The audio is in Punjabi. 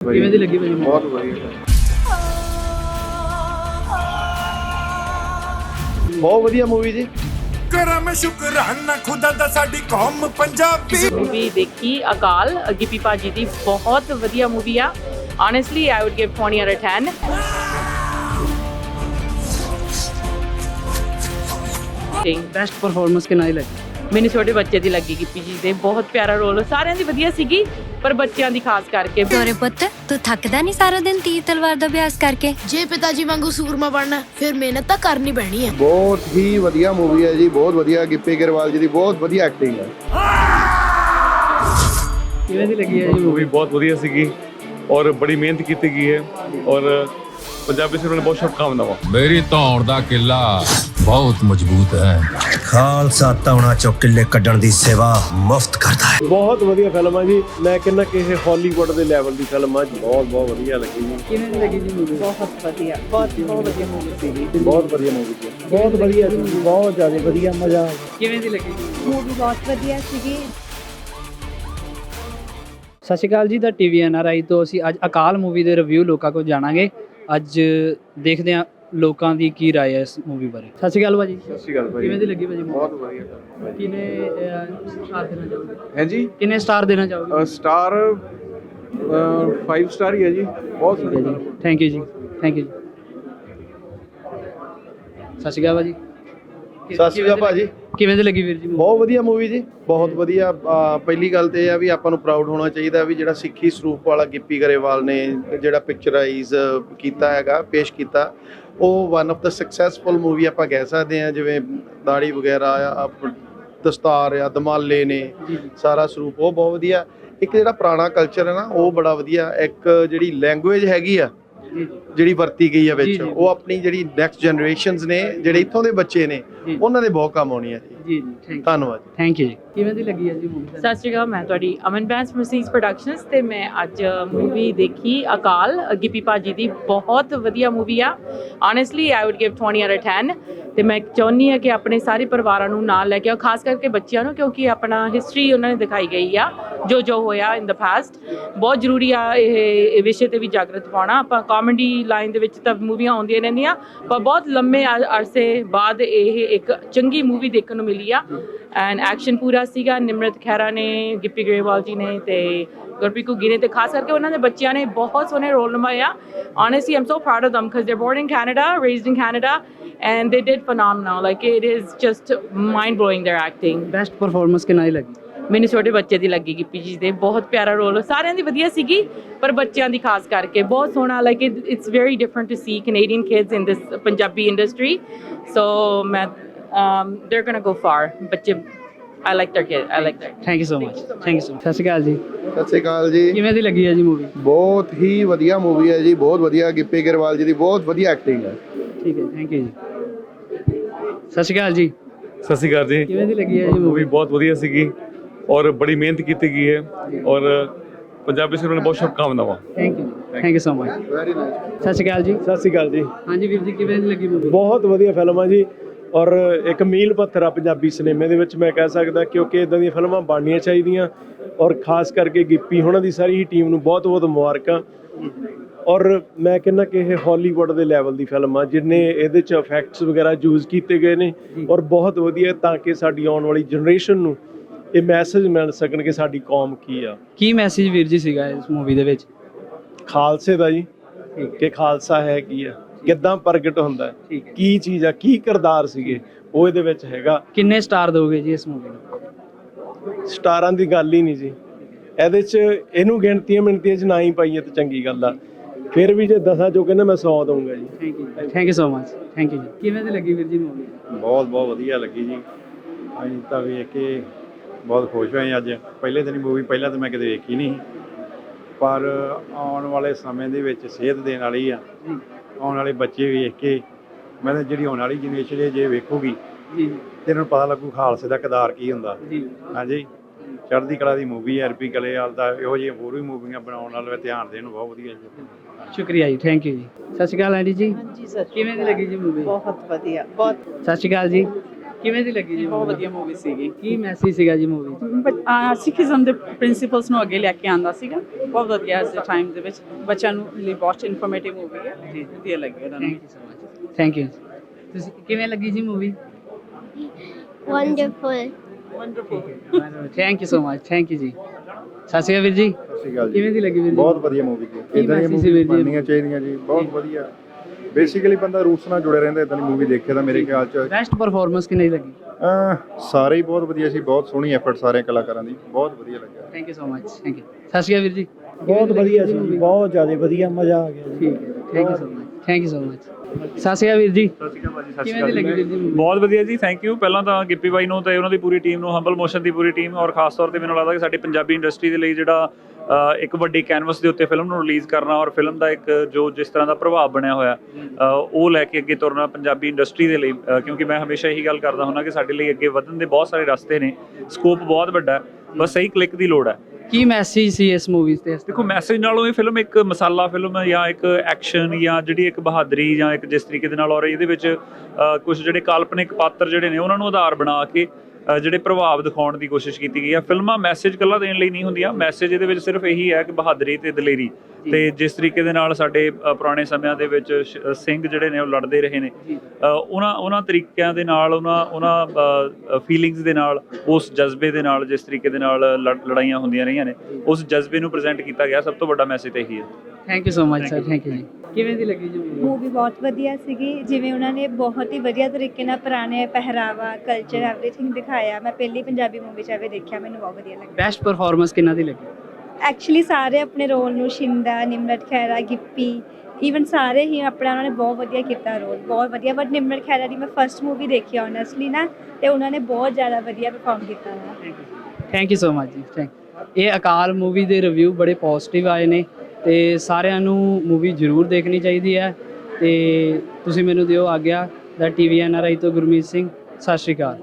ਕਿਵੇਂ ਦੀ ਲੱਗੀ ਭਾਜੀ movie? ਬਹੁਤ ਵਧੀਆ ਬਹੁਤ ਵਧੀਆ ਮੂਵੀ ਜੀ ਕਰਾਂ ਮੈਂ ਸ਼ੁਕਰਾਨਾ ਖੁਦਾ ਦਾ ਸਾਡੀ ਕੌਮ ਪੰਜਾਬੀ ਮੂਵੀ ਦੇਖੀ ਅਕਾਲ ਗਿੱਪੀ ਭਾਜੀ ਦੀ ਬਹੁਤ ਵਧੀਆ ਮੂਵੀ ਆ honestly i would give 20 out of 10 ਤੇ ਬੈਸਟ ਪਰਫਾਰਮੈਂਸ ਕਿੰਨਾ ਹੀ ਲੱਗੀ ਮੈਨੂੰ ਛੋਟੇ ਬੱਚੇ ਦੀ ਲੱਗੀ ਗਿੱਪੀ ਜੀ ਦੇ ਬਹੁਤ ਪਿਆਰਾ ਰੋਲ। ਸਾਰਿਆਂ ਦੀ ਵਧੀਆ ਸੀਗੀ ਪਰ ਬੱਚਿਆਂ ਦੀ ਖਾਸ ਕਰਕੇ। ਤੋਰੇ ਪੁੱਤ ਤੂੰ ਥੱਕਦਾ ਨਹੀਂ ਸਾਰਾ ਦਿਨ ਤੀਰ ਤਲਵਾਰ ਦਾ ਅਭਿਆਸ ਕਰਕੇ? ਜੇ ਪਿਤਾ ਜੀ ਵਾਂਗੂ ਸੂਰਮਾ ਬਣਨਾ ਫਿਰ ਮਿਹਨਤ ਤਾਂ ਕਰਨੀ ਪੈਣੀ ਹੈ ਬਹੁਤ ਹੀ ਵਧੀਆ ਮੂਵੀ ਹੈ ਜੀ ਬਹੁਤ ਵਧੀਆ ਗਿੱਪੀ ਗਰੇਵਾਲ ਜੀ ਦੀ ਬਹੁਤ ਵਧੀਆ ਐਕਟਿੰਗ ਹੈ। ਕਿਵੇਂ ਦੀ ਲੱਗੀ ਹੈ ਜੀ? ਮੂਵੀ ਬਹੁਤ ਵਧੀਆ ਸੀਗੀ ਔਰ ਬੜੀ ਮਿਹਨਤ ਕੀਤੀ ਗਈ ਹੈ ਔਰ ਪੰਜਾਬੀ ਸਿਨੇਮਾ ਨੇ ਬਹੁਤ ਸ਼ੁਭਕਾਮਨਾਵਾਂ। ਮੇਰੀ ਧੌਣ ਦਾ ਕਿਲਾ ਬਹੁਤ ਮਜ਼ਬੂਤ ਹੈ। ਖਾਲਸਾ ਤੌਣਾ ਚੋਂ ਕਿੱਲੇ ਕੱਢਣ ਦੀ ਸੇਵਾ ਮੁਫਤ ਕਰਦਾ ਹੈ। ਬਹੁਤ ਵਧੀਆ ਫਿਲਮ ਆ ਜੀ। ਮੈਂ ਕਹਿੰਦਾ ਕਿ ਇਹ ਹਾਲੀਵੁੱਡ ਦੇ ਲੈਵਲ ਦੀ ਫਿਲਮ ਆ ਜੀ। ਬਹੁਤ ਬਹੁਤ ਵਧੀਆ ਲੱਗੀ ਜੀ। ਕਿਵੇਂ ਦੀ ਲੱਗੀ ਜੀ movie? ਬਹੁਤ ਵਧੀਆ। ਬਹੁਤ ਬਹੁਤ ਵਧੀਆ ਮੂਵੀ ਸੀਗੀ ਬਹੁਤ ਵਧੀਆ ਮੂਵੀ ਜੀ ਬਹੁਤ ਵਧੀਆ ਸੀ ਬਹੁਤ ਜ਼ਿਆਦਾ ਵਧੀਆ ਮਜ਼ਾ ਕਿਵੇਂ ਦੀ ਲੱਗੀ ਜੀ? ਮੂਵੀ ਬਹੁਤ ਵਧੀਆ ਸੀਗੀ। ਸਤਿ ਸ਼੍ਰੀ ਅਕਾਲ ਜੀ ਦਾ ਟੀਵੀ ਐਨਆਰਆਈ ਤੋਂ ਅਸੀਂ ਅੱਜ ਅਕਾਲ ਮੂਵੀ ਦੇ ਰਿਵਿਊ ਲੋਕਾਂ ਕੋਲ ਜਾਣਾਂਗੇ। ਅੱਜ ਦੇਖਦੇ ਹਾਂ ਲੋਕਾਂ ਦੀ ਕੀ رائے ਹੈ ਇਸ ਮੂਵੀ ਬਾਰੇ ਸਤਿ ਸ਼੍ਰੀ ਅਕਾਲ ਭਾਜੀ ਸਤਿ ਸ਼੍ਰੀ ਅਕਾਲ ਭਾਈ ਕਿਵੇਂ ਦੀ ਲੱਗੀ ਭਾਜੀ movie? ਬਹੁਤ ਵਧੀਆ ਕਿੰਨੇ ਸਟਾਰ ਦੇਣਾ ਚਾਹੋਗੇ ਹੈ ਜੀ ਕਿੰਨੇ ਸਟਾਰ ਦੇਣਾ ਚਾਹੋਗੇ ਸਟਾਰ 5 ਸਟਾਰ ਹੀ ਹੈ ਜੀ ਬਹੁਤ ਠੀਕ ਹੈ ਜੀ ਥੈਂਕ ਯੂ ਜੀ ਥੈਂਕ ਯੂ ਜੀ ਸਤਿ ਸ਼੍ਰੀ ਅਕਾਲ ਭਾਜੀ ਕਿ- ਸਤਿ ਸ਼੍ਰੀ ਅਕਾਲ ਭਾਜੀ ਕਿਵੇਂ ਦੀ ਲੱਗੀ ਵੀਰ ਜੀ? ਬਹੁਤ ਵਧੀਆ ਮੂਵੀ ਜੀ ਬਹੁਤ ਵਧੀਆ। ਅਹ ਪਹਿਲੀ ਗੱਲ ਤੇ ਇਹ ਆ ਵੀ ਆਪਾਂ ਨੂੰ ਪ੍ਰਾਊਡ ਹੋਣਾ ਚਾਹੀਦਾ ਵੀ ਜਿਹੜਾ ਸਿੱਖੀ ਸਰੂਪ ਵਾਲਾ ਗਿੱਪੀ ਗਰੇਵਾਲ ਨੇ ਜਿਹੜਾ ਪਿਕਚਰਾਈਜ਼ ਕੀਤਾ ਹੈਗਾ ਪੇਸ਼ ਕੀਤਾ ਉਹ ਵਨ ਆਫ ਦਾ ਸਕਸੈਸਫੁਲ ਮੂਵੀ ਆਪਾਂ ਕਹਿ ਸਕਦੇ ਆ ਜਿਵੇਂ ਦਾੜੀ ਵਗੈਰਾ ਆ ਆਪ- ਦਸਤਾਰ ਆ ਦਮਾਲੇ ਨੇ ਸਾਰਾ ਸਰੂਪ ਉਹ ਬਹੁਤ ਵਧੀਆ। ਇੱਕ ਜਿਹੜਾ ਪੁਰਾਣਾ ਕਲਚਰ ਹੈ ਨਾ ਉਹ ਬੜਾ ਵਧੀਆ। ਇੱਕ ਜਿਹੜੀ ਲੈਂਗੁਏਜ ਹੈਗੀ ਆ ਜੀ ਜਿਹੜੀ ਵਰਤੀ ਗਈ ਆ ਜੀ, ਵਿੱਚ ਜੀ। ਉਹ ਆਪਣੀ ਜਿਹੜੀ ਨੈਕਸਟ ਜਨਰੇਸ਼ਨਸ ਨੇ ਜਿਹੜੇ ਇੱਥੋਂ ਦੇ ਬੱਚੇ ਨੇ ਜੀ। ਉਹਨਾਂ ਦੇ ਬਹੁਤ ਕੰਮ ਆਉਣੀ ਹੈ ਜੀ। ਜੀ ਜੀ ਥੈਂਕ ਧੰਨਵਾਦ ਥੈਂਕ ਯੂ ਜੀ। ਕਿਵੇਂ ਦੀ ਲੱਗੀ ਹੈ ਜੀ ਮੂਵੀ ਸਤਿ ਸ਼੍ਰੀ ਅਕਾਲ ਮੈਂ ਤੁਹਾਡੀ ਅਮਨ ਬੈਂਸ ਮਸੀਸ ਪ੍ਰੋਡਕਸ਼ਨਸ ਤੇ ਮੈਂ ਅੱਜ ਮੂਵੀ ਦੇਖੀ ਅਕਾਲ ਗਿੱਪੀ ਭਾਜੀ ਦੀ ਬਹੁਤ ਵਧੀਆ ਮੂਵੀ ਆ। Honestly i would give 20 out of 10 ਤੇ ਮੈਂ ਚਾਹੁੰਦੀ ਆ ਕਿ ਆਪਣੇ ਸਾਰੇ ਪਰਿਵਾਰਾਂ ਨੂੰ ਨਾਲ ਲੈ ਕੇ ਆਓ ਖਾਸ ਕਰਕੇ ਬੱਚਿਆਂ ਨੂੰ ਕਿਉਂਕਿ ਆਪਣਾ ਹਿਸਟਰੀ ਉਹਨਾਂ ਨੇ ਦਿਖਾਈ ਗਈ ਆ ਜੋ ਜੋ ਹੋਇਆ ਇਨ ਦਾ ਪਾਸਟ ਬਹੁਤ ਜ਼ਰੂਰੀ ਆ ਇਹ ਇਹ ਵਿਸ਼ੇ ਤੇ ਵੀ ਜਾਗਰਤ ਪਾਉਣਾ। ਆਪਾਂ ਕਾਮੇਡੀ ਲਾਈਨ ਦੇ ਵਿੱਚ ਤਾਂ ਮੂਵੀਆਂ ਆਉਂਦੀਆਂ ਰਹਿੰਦੀਆਂ ਪਰ ਬਹੁਤ ਲੰਮੇ ਅਰ- ਅਰਸੇ ਬਾਅਦ ਇਹ ਇੱਕ ਚੰਗੀ ਮੂਵੀ ਦੇਖਣ ਨੂੰ ਮਿਲੀ ਆ ਐਂਡ ਐਕਸ਼ਨ ਪੂਰਾ ਸੀਗਾ ਨਿਮਰਤ ਖਹਿਰਾ ਨੇ ਗਿੱਪੀ ਗਰੇਵਾਲ ਜੀ ਨੇ ਤੇ ਗੁਰਪ੍ਰੀਤ ਘੁੱਗੀ ਨੇ ਤੇ ਖਾਸ ਕਰਕੇ ਉਹਨਾਂ ਦੇ ਬੱਚਿਆਂ ਨੇ ਬਹੁਤ ਸੋਹਣੇ ਰੋਲ ਨਿਭਾਇਆ honestly i'm so proud of them because they're born in canada raised in canada and they did phenomenal like it is just mind blowing their acting best performance ਕਿੰਨਾ ਹੀ ਲੱਗੀ ਮੈਨੂੰ ਛੋਟੇ ਬੱਚੇ ਦੀ ਲੱਗੀ ਗਿੱਪੀ ਜੀ ਦੇ ਬਹੁਤ ਪਿਆਰਾ ਰੋਲ ਸਾਰਿਆਂ ਦੀ ਵਧੀਆ ਸੀਗੀ ਪਰ ਬੱਚਿਆਂ ਦੀ ਖਾਸ ਕਰਕੇ। ਬਹੁਤ ਸੋਹਣਾ like it's very different to see Canadian kids in this Punjabi industry so ਮੈਂ um they're going to go far. ਬੱਚੇ I like their kid I like their thank you so much thank you so much ਸਤਿ ਸ਼੍ਰੀ ਅਕਾਲ ਜੀ। ਸਤਿ ਸ਼੍ਰੀ ਅਕਾਲ ਜੀ। ਕਿਵੇਂ ਦੀ ਲੱਗੀ ਹੈ ਜੀ ਮੂਵੀ ਬਹੁਤ ਹੀ ਵਧੀਆ ਮੂਵੀ ਹੈ ਜੀ ਬਹੁਤ ਵਧੀਆ। ਗਿੱਪੀ ਗਰੇਵਾਲ ਜੀ ਦੀ ਬਹੁਤ ਵਧੀਆ ਐਕਟਿੰਗ ਹੈ। ਠੀਕ ਹੈ ਥੈਂਕ ਯੂ ਜੀ। ਸਤਿ ਸ਼੍ਰੀ ਅਕਾਲ ਜੀ। ਸਤਿ ਸ਼੍ਰੀ ਅਕਾਲ ਜੀ। ਕਿਵੇਂ ਦੀ ਲੱਗੀ ਹੈ ਜੀ ਮੂਵੀ ਮੂਵੀ ਬਹੁਤ ਵਧੀਆ ਸੀਗੀ। ਔਰ ਬੜੀ ਮਿਹਨਤ ਕੀਤੀ ਗਈ ਹੈ ਔਰ ਪੰਜਾਬੀ ਸਿਨੇਮਾ ਨੇ ਬਹੁਤ ਸ਼ੁਭਕਾਮਨਾਵਾਂ। Thank you thank you so much very nice ਸਤਿ ਸ਼੍ਰੀ ਅਕਾਲ ਜੀ। ਸਤਿ ਸ਼੍ਰੀ ਅਕਾਲ ਜੀ। ਹਾਂਜੀ ਵੀਰ ਜੀ ਕਿਵੇਂ ਦੀ ਲੱਗੀ ਮੂਵੀ ਬਹੁਤ ਵਧੀਆ ਫਿਲਮ ਆ ਜੀ। ਔਰ ਇੱਕ ਮੀਲ ਪੱਥਰ ਆ ਪੰਜਾਬੀ ਸਿਨੇਮੇ ਦੇ ਵਿੱਚ ਮੈਂ ਕਹਿ ਸਕਦਾ ਕਿਉਂਕਿ ਇਦਾਂ ਦੀਆਂ ਫਿਲਮਾਂ ਬਣਨੀਆਂ ਚਾਹੀਦੀਆਂ ਔਰ ਖਾਸ ਕਰਕੇ ਗਿੱਪੀ ਹੋਣਾ ਦੀ ਸਾਰੀ ਹੀ ਟੀਮ ਨੂੰ ਬਹੁਤ ਬਹੁਤ ਮੁਬਾਰਕਾਂ। ਔਰ ਮੈਂ ਕਹਿੰਦਾ ਕਿ ਇਹ ਹਾਲੀਵੁੱਡ ਦੇ ਲੈਵਲ ਦੀ ਫਿਲਮ ਆ ਜਿਨੇ ਇਹਦੇ ਚ ਇਫੈਕਟਸ ਵਗੈਰਾ ਯੂਜ਼ ਕੀਤੇ ਗਏ ਨੇ ਔਰ ਬਹੁਤ ਵਧੀਆ ਤਾਂ ਕਿ ਸਾਡੀ ਆਉਣ ਵਾਲੀ ਜਨਰੇਸ਼ਨ ਨੂੰ ਇਹ ਮੈਸੇਜ ਮਿਲ ਸਕਣ ਕਿ ਸਾਡੀ ਕੌਮ ਕੀ ਆ? ਕੀ ਮੈਸੇਜ ਵੀਰ ਜੀ ਸੀਗਾ ਇਸ ਮੂਵੀ ਦੇ ਵਿੱਚ? ਖਾਲਸੇ ਦਾ ਜੀ ਕਿ ਖਾਲਸਾ ਹੈ ਕੀ ਆ? ਕਿੱਦਾਂ ਪ੍ਰਗਟ ਹੁੰਦਾ ਹੈ? ਕੀ ਚੀਜ਼ ਆ? ਕੀ ਕਿਰਦਾਰ ਸੀਗੇ? ਉਹ ਇਹਦੇ ਵਿੱਚ ਹੈਗਾ। ਕਿੰਨੇ ਸਟਾਰ ਦੋਗੇ ਜੀ ਇਸ ਮੂਵੀ ਨੂੰ? ਸਟਾਰਾਂ ਦੀ ਗੱਲ ਹੀ ਨਹੀਂ ਜੀ। ਇਹਦੇ 'ਚ ਇਹਨੂੰ ਗਿਣਤੀਆਂ ਮਿਣਤੀਆਂ 'ਚ ਨਾ ਹੀ ਪਾਈਏ ਤਾਂ ਚੰਗੀ ਗੱਲ ਆ। ਫਿਰ ਵੀ ਜੇ ਦਸਾਂ ਚੋਂ ਕਹਿੰਦੇ ਮੈਂ 100 ਦਊਂਗਾ ਜੀ। Thank you thank you so much thank you ਜੀ। ਕਿਵੇਂ ਦੀ ਲੱਗੀ ਵੀਰ ਜੀ ਮੂਵੀ ਬਹੁਤ ਬਹੁਤ ਵਧੀਆ ਲੱਗੀ ਜੀ। ਅਸੀਂ ਤਾਂ ਵੇਖ ਕੇ ਬਹੁਤ ਖੁਸ਼ ਹੋਏ ਅੱਜ। ਪਹਿਲੇ ਦਿਨ ਮੂਵੀ ਪਹਿਲਾਂ ਤਾਂ ਮੈਂ ਕਦੇ ਵੇਖੀ ਨਹੀਂ ਪਰ ਆਉਣ ਵਾਲੇ ਸਮੇਂ ਦੇ ਵਿੱਚ ਸੇਧ ਦੇਣ ਵਾਲੀ ਆ। ਆਉਣ ਵਾਲੇ ਬੱਚੇ ਵੇਖ ਕੇ ਮੈਂ ਤਾਂ ਜਿਹੜੀ ਆਉਣ ਵਾਲੀ ਜਨਰੇਸ਼ਨ ਹੈ ਜੇ ਵੇਖੂਗੀ ਜੀ। ਤੇ ਇਹਨਾਂ ਨੂੰ ਪਤਾ ਲੱਗੂ ਖਾਲਸੇ ਦਾ ਕਿਰਦਾਰ ਕੀ ਹੁੰਦਾ। ਜੀ। ਹਾਂਜੀ ਚੜ੍ਹਦੀ ਕਲਾ ਦੀ ਮੂਵੀ ਹੈ ਆਰਪੀ ਕਲੇਵਾਲ ਦਾ ਇਹੋ ਜਿਹੀਆਂ ਹੋਰ ਵੀ ਮੂਵੀਆਂ ਬਣਾਉਣ ਨਾਲ ਧਿਆਨ ਦੇਣ ਨੂੰ ਬਹੁਤ ਵਧੀਆ ਜੀ। ਸ਼ੁਕਰੀਆ ਜੀ ਥੈਂਕ ਯੂ ਜੀ। ਸਤਿ ਸ਼੍ਰੀ ਅਕਾਲ ਆਂਟੀ ਜੀ। ਹਾਂਜੀ ਸਰ ਕਿਵੇਂ ਦੀ ਲੱਗੀ ਜੀ ਮੂਵੀ ਬਹੁਤ ਵਧੀਆ ਬਹੁਤ ਸਤਿ ਸ਼੍ਰੀ ਅਕਾਲ ਜੀ। ਕਿਵੇਂ ਦੀ ਲੱਗੀ ਜੀ ਬਹੁਤ? ਵਧੀਆ ਮੂਵੀ ਸੀਗੀ। ਕੀ ਮੈਸੇਜ ਸੀਗਾ ਜੀ ਮੂਵੀ ਸਿੱਖੀਜ਼ਮ ਦੇ ਪ੍ਰਿੰਸੀਪਲਸ ਨੂੰ ਅੱਗੇ ਲੈ ਕੇ ਆਂਦਾ ਸੀਗਾ। ਬਹੁਤ ਵਧੀਆ ਇਸ ਟਾਈਮ ਦੇ ਵਿੱਚ ਬੱਚਿਆਂ ਨੂੰ ਲਈ ਬਹੁਤ ਇਨਫੋਰਮੇਟਿਵ ਮੂਵੀ ਹੈ। ਜੀ। ਵਧੀਆ ਲੱਗੀ ਉਹਨਾਂ ਨੂੰ। Thank you so much thank you ਤੁਸੀਂ ਕਿਵੇਂ ਲੱਗੀ ਜੀ movie wonderful thank you so much thank you ਜੀ। ਸਤਿ ਸ਼੍ਰੀ ਅਕਾਲ ਵੀਰ ਜੀ। ਸਤਿ ਸ਼੍ਰੀ ਅਕਾਲ ਕਿਵੇਂ ਦੀ ਲੱਗੀ ਵੀਰ ਜੀ? ਬਹੁਤ ਵਧੀਆ ਮੂਵੀ ਜੀ ਕੀ ਇਦਾਂ ਦੀਆਂ ਸੀ ਮੂਵੀ? ਬਣਨੀਆਂ ਚਾਹੀਦੀਆਂ ਜੀ। ਬਹੁਤ ਵਧੀਆ। ਬੇਸਿਕਲੀ ਬੰਦਾ ਰੂਟਸ ਨਾਲ ਜੁੜੇ ਰਹਿੰਦਾ ਇਦਾਂ ਦੀ ਮੂਵੀ ਦੇਖੇ ਤਾਂ ਮੇਰੇ ਖਿਆਲ ਚ ਬੈਸਟ ਪਰਫਾਰਮੈਂਸ ਕਿੰਨੀ ਲੱਗੀ? ਅਹ, ਸਾਰੇ ਹੀ ਬਹੁਤ ਵਧੀਆ ਸੀ ਬਹੁਤ ਸੋਹਣੀ ਐਫਰਟ ਸਾਰੇ ਕਲਾਕਾਰਾਂ ਦੀ ਬਹੁਤ ਵਧੀਆ ਲੱਗਿਆ। Thank you so much thank you ਸਤਿ ਸ਼੍ਰੀ ਅਕਾਲ ਵੀਰ ਜੀ। ਬਹੁਤ ਵਧੀਆ ਸੀ ਜੀ ਬਹੁਤ ਜ਼ਿਆਦਾ ਵਧੀਆ ਮਜ਼ਾ ਆ ਗਿਆ। ਜੀ ਠੀਕ ਹੈ thank you so much thank you so much ਸਤਿ ਸ਼੍ਰੀ ਅਕਾਲ ਵੀਰ ਜੀ। ਸਤਿ ਸ਼੍ਰੀ ਅਕਾਲ ਭਾਜੀ ਸਤਿ ਜੀ movie? ਬਹੁਤ ਵਧੀਆ ਜੀ ਥੈਂਕ ਯੂ ਪਹਿਲਾਂ ਤਾਂ ਗਿੱਪੀ ਬਾਈ ਨੂੰ ਤੇ ਉਹਨਾਂ ਦੀ ਪੂਰੀ ਟੀਮ ਨੂੰ ਹੰਬਲ ਮੋਸ਼ਨ ਦੀ ਪੂਰੀ ਟੀਮ ਔਰ ਖਾਸ ਤੌਰ ਤੇ ਮੈਨੂੰ ਲੱਗਦਾ ਕਿ ਸਾਡੀ ਪੰਜਾਬੀ ਇੰਡਸਟਰੀ ਦੇ ਲਈ ਜਿਹੜਾ ਇੱਕ ਵੱਡੀ ਕੈਨਵਸ ਦੇ ਉੱਤੇ ਫਿਲਮ ਨੂੰ ਰਿਲੀਜ਼ ਕਰਨਾ ਔਰ ਫਿਲਮ ਦਾ ਇੱਕ ਜੋ ਜਿਸ ਤਰ੍ਹਾਂ ਦਾ ਪ੍ਰਭਾਵ ਬਣਿਆ ਹੋਇਆ ਉਹ ਲੈ ਕੇ ਅੱਗੇ ਤੁਰਨਾ ਪੰਜਾਬੀ ਇੰਡਸਟਰੀ ਦੇ ਲਈ ਕਿਉਂਕਿ ਮੈਂ ਹਮੇਸ਼ਾ ਇਹੀ ਗੱਲ ਕਰਦਾ ਹੁੰਦਾ ਕਿ ਸਾਡੇ ਲਈ ਅੱਗੇ ਵਧਣ ਦੇ ਬਹੁਤ ਸਾਰੇ ਰਸਤੇ ਨੇ। ਸਕੋਪ ਬਹੁਤ ਵੱਡਾ ਹੈ ਬਸ ਸਹੀ ਕਲਿੱਕ ਦੀ ਲੋੜ ਹੈ। ਕੀ ਮੈਸੇਜ ਸੀ ਇਸ ਮੂਵੀ ਤੇ ਦੇਖੋ ਮੈਸੇਜ ਨਾਲੋਂ ਇਹ ਫਿਲਮ ਇੱਕ ਮਸਾਲਾ ਫਿਲਮ ਜਾਂ ਇੱਕ ਐਕਸ਼ਨ ਜਾਂ ਜਿਹੜੀ ਇੱਕ ਬਹਾਦਰੀ ਜਾਂ ਇੱਕ ਜਿਸ ਤਰੀਕੇ ਦੇ ਨਾਲ ਔਰ ਇਹਦੇ ਵਿੱਚ ਕੁਝ ਜਿਹੜੇ ਕਾਲਪਨਿਕ ਪਾਤਰ ਜਿਹੜੇ ਨੇ, ਉਹਨਾਂ ਨੂੰ ਆਧਾਰ ਬਣਾ ਕੇ ਜਿਹੜੇ ਪ੍ਰਭਾਵ ਦਿਖਾਉਣ ਦੀ ਕੋਸ਼ਿਸ਼ ਕੀਤੀ ਗਈ ਹੈ ਫਿਲਮਾਂ ਮੈਸੇਜ ਕੱਲਾ ਦੇਣ ਲਈ ਨਹੀਂ ਹੁੰਦੀਆਂ। ਮੈਸੇਜ ਇਹਦੇ ਵਿੱਚ ਸਿਰਫ ਇਹੀ ਹੈ ਕਿ ਬਹਾਦਰੀ ਤੇ ਦਲੇਰੀ। ਤੇ ਜਿਸ ਤਰੀਕੇ ਦੇ ਨਾਲ ਸਾਡੇ ਪੁਰਾਣੇ ਸਮਿਆਂ ਦੇ ਵਿੱਚ ਸਿੰਘ ਜਿਹੜੇ ਨੇ ਉਹ ਲੜਦੇ ਰਹੇ ਨੇ। ਉਹਨਾਂ ਉਹਨਾਂ ਤਰੀਕਿਆਂ ਦੇ ਨਾਲ ਉਹਨਾਂ ਉਹਨਾਂ ਫੀਲਿੰਗਸ ਦੇ ਨਾਲ ਉਸ ਜਜ਼ਬੇ ਦੇ ਨਾਲ ਜਿਸ ਤਰੀਕੇ ਦੇ ਨਾਲ ਲੜ- ਲੜਾਈਆਂ ਹੁੰਦੀਆਂ ਰਹੀਆਂ ਨੇ ਉਸ ਜਜ਼ਬੇ ਨੂੰ ਪ੍ਰੈਜ਼ੈਂਟ ਕੀਤਾ ਗਿਆ। ਸਭ ਤੋਂ ਵੱਡਾ ਮੈਸੇਜ ਇਹੀ ਹੈ। Thank you so much sir thank you ਜੀ ਕਿਵੇਂ ਦੀ ਲੱਗੀ ਜੀ? ਮੂਵੀ ਬਹੁਤ ਵਧੀਆ ਸੀਗੀ। ਜਿਵੇਂ ਉਹਨਾਂ ਨੇ ਬਹੁਤ ਹੀ ਵਧੀਆ ਤਰੀਕੇ ਨਾਲ ਪੁਰਾਣੇ ਪਹਿਰਾਵਾ ਕਲਚਰ ਐਵਰੀਥਿੰਗ ਦਿਖਾਇਆ। ਮੈਂ ਪਹਿਲੀ ਪੰਜਾਬੀ ਮੂਵੀ ਚ ਐਵੇਂ ਦੇਖਿਆ। ਮੈਨੂੰ ਬਹੁਤ ਵਧੀਆ ਲੱਗਾ। ਬੈਸਟ ਪਰਫਾਰਮੈਂਸ ਕਿੰਨਾ ਦੀ ਲੱਗੀ? ਐਕਚੁਅਲੀ ਸਾਰੇ ਆਪਣੇ ਰੋਲ ਨੂੰ ਸ਼ਿੰਦਾ ਨਿਮਰਤ ਖੈਰਾ ਗਿੱਪੀ ਈਵਨ ਸਾਰੇ ਹੀ ਆਪਣਾ ਉਹਨਾਂ ਨੇ ਬਹੁਤ ਵਧੀਆ ਕੀਤਾ ਰੋਲ। ਬਹੁਤ ਵਧੀਆ। ਬਟ ਨਿਮਰਤ ਖੈਰਾ ਦੀ ਮੈਂ ਫਰਸਟ ਮੂਵੀ ਦੇਖੀ ਓਨੈਸਟਲੀ ਨਾ ਤੇ ਉਹਨਾਂ ਨੇ ਬਹੁਤ ਜ਼ਿਆਦਾ ਵਧੀਆ ਪਰਫਾਰਮ ਕੀਤਾ। ਥੈਂਕ ਯੂ ਸੋ ਮਚ ਜੀ. ਥੈਂਕ ਇਹ ਅਕਾਲ ਮੂਵੀ ਦੇ ਰਿਵਿਊ ਬੜੇ ਪੋਜ਼ਿਟਿਵ ਆਏ ਨੇ। ਤੇ ਸਾਰਿਆਂ ਨੂੰ ਮੂਵੀ ਜ਼ਰੂਰ ਦੇਖਣੀ ਚਾਹੀਦੀ ਹੈ। ਤੇ ਤੁਸੀਂ ਮੈਨੂੰ ਦਿਓ ਆਗਿਆ, ਦਾ ਟੀਵੀ ਐਨਆਰਆਈ ਤੋਂ ਗੁਰਮੀਤ ਸਿੰਘ, ਸਤਿ ਸ਼੍ਰੀ ਅਕਾਲ।